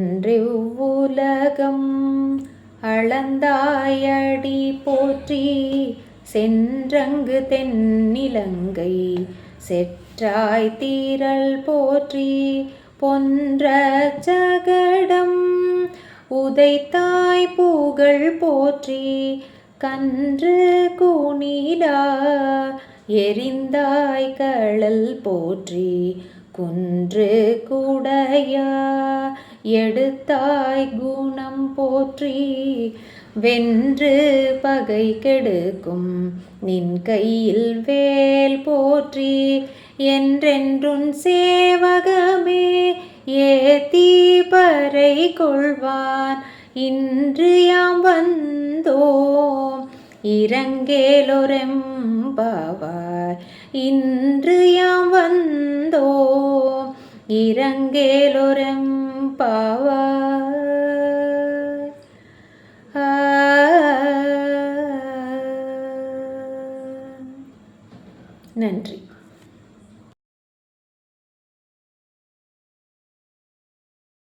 அன்றி உலகம் அளந்தாயடி போற்றி சென்றங்கு தென்னிலங்கை செற்றாய் தீரல் போற்றி பொன்ற சகடம் உதைத்தாய் புகழ் போற்றி கன்று கூணிலா எரிந்தாய் கழல் போற்றி குன்று குடையா எடுத்தாய் குணம் போற்றி வென்று பகை கெடுக்கும். நின் கையில் வேல் போற்றி என்றென்றும் சேவகமே ஏத்தி பறை கொள்வான். இன்று யாம் வந்தோம் இரங்கேலொரெம்பாவாய் இன்று யாம் வந்தோம் இரங்கேலொரெம்பாவாய் பாவார். நன்றி.